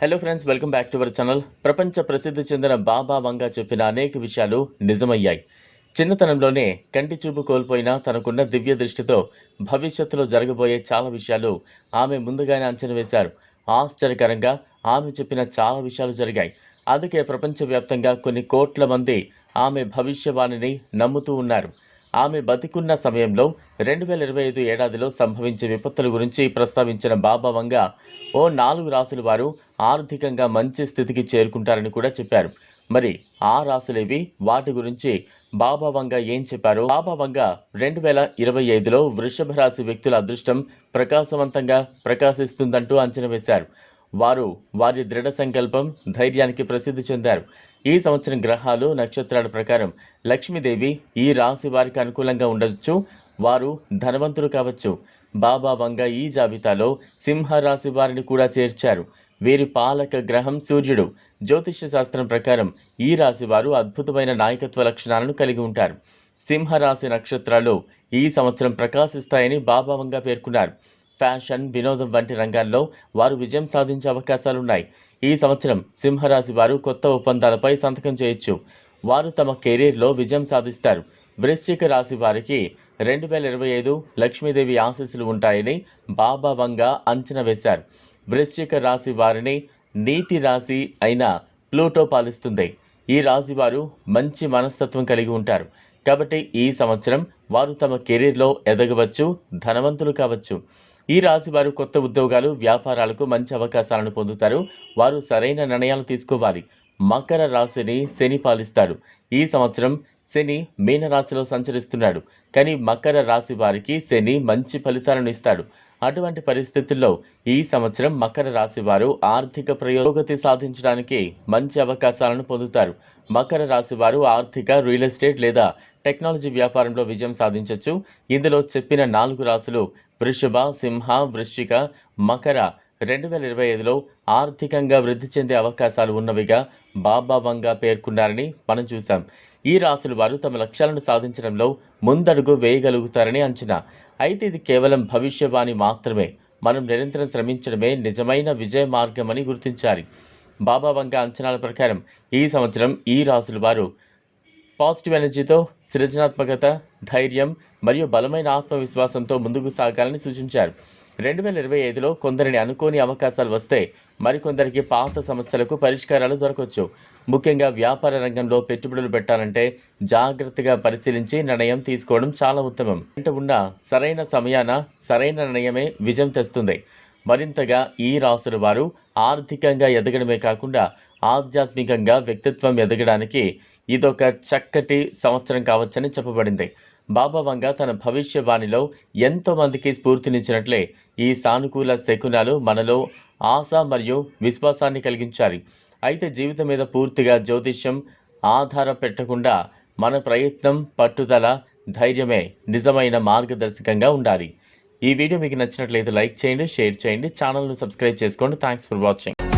Hello friends welcome back to our channel ప్రపంచ ప్రసిద్ధి చెందిన బాబా వంగా చెప్పిన అనేక విషయాలు నిజమయ్యాయి. చిన్నతనంలోనే కంటి చూపు కోల్పోయిన తనకున్న దివ్య దృష్టితో భవిష్యత్తులో జరగబోయే చాలా విషయాలు ఆమె ముందుగానే అంచనా వేశారు. ఆశ్చర్యకరంగా ఆమె చెప్పిన చాలా విషయాలు జరిగాయి. అందుకే ప్రపంచవ్యాప్తంగా కొన్ని కోట్ల మంది ఆమె భవిష్యవాణిని నమ్ముతూ ఉన్నారు. ఆమె బతికున్న సమయంలో రెండు వేల ఇరవై ఐదు ఏడాదిలో సంభవించే విపత్తుల గురించి ప్రస్తావించిన బాబావంగా ఓ నాలుగు రాసుల వారు ఆర్థికంగా మంచి స్థితికి చేరుకుంటారని కూడా చెప్పారు. మరి ఆ రాసులేవి వాటి గురించి బాబా వంగ ఏం చెప్పారు? బాబా వంగ రెండు వేల ఇరవై ఐదులో వృషభ రాశి వ్యక్తుల అదృష్టం ప్రకాశవంతంగా ప్రకాశిస్తుందంటూ అంచనా వేశారు. వారు వారి దృఢ సంకల్పం ధైర్యానికి ప్రసిద్ధి చెందారు. ఈ సంవత్సరం గ్రహాలు నక్షత్రాల ప్రకారం లక్ష్మీదేవి ఈ రాశి వారికి అనుకూలంగా ఉండవచ్చు వారు ధనవంతులు కావచ్చు. బాబా వంగ ఈ జాబితాలో సింహ రాశి వారిని కూడా చేర్చారు. వీరి పాలక గ్రహం సూర్యుడు. జ్యోతిష్య శాస్త్రం ప్రకారం ఈ రాశి వారు అద్భుతమైన నాయకత్వ లక్షణాలను కలిగి ఉంటారు. సింహరాశి నక్షత్రాలు ఈ సంవత్సరం ప్రకాశిస్తాయని బాబావంగా పేర్కొన్నారు. ఫ్యాషన్ వినోదం వంటి రంగాల్లో వారు విజయం సాధించే అవకాశాలున్నాయి. ఈ సంవత్సరం సింహరాశి వారు కొత్త ఒప్పందాలపై సంతకం చేయొచ్చు. వారు తమ కెరీర్లో విజయం సాధిస్తారు. వృశ్చిక రాశి వారికి రెండు వేల ఇరవై ఐదు లక్ష్మీదేవి ఆశీస్సులు ఉంటాయని బాబా అంచనా వేశారు. వృశ్చిక రాశి వారిని నీటి రాశి అయిన ప్లూటో పాలిస్తుంది. ఈ రాశి వారు మంచి మనస్తత్వం కలిగి ఉంటారు. కాబట్టి ఈ సంవత్సరం వారు తమ కెరీర్లో ఎదగవచ్చు ధనవంతులు కావచ్చు. ఈ రాశి వారు కొత్త ఉద్యోగాలు వ్యాపారాలకు మంచి అవకాశాలను పొందుతారు. వారు సరైన నిర్ణయాలు తీసుకోవాలి. మకర రాశిని శని పాలిస్తాడు ఈ సంవత్సరం శని మీనరాశిలో సంచరిస్తున్నాడు. కానీ మకర రాశి వారికి శని మంచి ఫలితాలను ఇస్తాడు. అటువంటి పరిస్థితుల్లో ఈ సంవత్సరం మకర రాశి వారు ఆర్థిక ప్రయోగతి సాధించడానికి మంచి అవకాశాలను పొందుతారు. మకర రాశి వారు ఆర్థిక రియల్ ఎస్టేట్ లేదా టెక్నాలజీ వ్యాపారంలో విజయం సాధించవచ్చు ఇందులో చెప్పిన నాలుగు రాశులు వృషభ సింహ వృశ్చిక మకర రెండు వేల ఇరవై ఐదులో ఆర్థికంగా వృద్ధి చెందే అవకాశాలు ఉన్నవిగా బాబా వంగా పేర్కొన్నారని మనం చూశాం. ఈ రాశుల వారు తమ లక్ష్యాలను సాధించడంలో ముందడుగు వేయగలుగుతారని అంచనా. అయితే ఇది కేవలం భవిష్యవాణి మాత్రమే. మనం నిరంతరం శ్రమించడమే నిజమైన విజయ మార్గమని గుర్తించాలి. బాబా వంగ అంచనాల ప్రకారం ఈ సంవత్సరం ఈ రాశుల వారు పాజిటివ్ ఎనర్జీతో సృజనాత్మకత ధైర్యం మరియు బలమైన ఆత్మవిశ్వాసంతో ముందుకు సాగాలని సూచించారు. రెండు వేల ఇరవై ఐదులో కొందరిని అనుకోని అవకాశాలు వస్తే మరికొందరికి పాత సమస్యలకు పరిష్కారాలు దొరకవచ్చు ముఖ్యంగా వ్యాపార రంగంలో పెట్టుబడులు పెట్టాలంటే జాగ్రత్తగా పరిశీలించి నిర్ణయం తీసుకోవడం చాలా ఉత్తమం. వెంట ఉన్న సరైన సమయాన సరైన నిర్ణయమే విజయం తెస్తుంది. మరింతగా ఈ రాసుల వారు ఆర్థికంగా ఎదగడమే కాకుండా ఆధ్యాత్మికంగా వ్యక్తిత్వం ఎదగడానికి ఇదొక చక్కటి సంవత్సరం కావచ్చని చెప్పబడింది. బాబా వంగ తన భవిష్యవాణిలో ఎంతోమందికి స్ఫూర్తినిచ్చినట్లే ఈ సానుకూల శకునాలు మనలో ఆశ మరియు విశ్వాసాన్ని కలిగించాలి అయితే జీవితం మీద పూర్తిగా జ్యోతిష్యం ఆధార పెట్టకుండా మన ప్రయత్నం పట్టుదల ధైర్యమే నిజమైన మార్గదర్శకంగా ఉండాలి. ఈ వీడియో మీకు నచ్చినట్లయితే లైక్ చేయండి షేర్ చేయండి ఛానల్ను సబ్స్క్రైబ్ చేసుకోండి. Thanks for watching.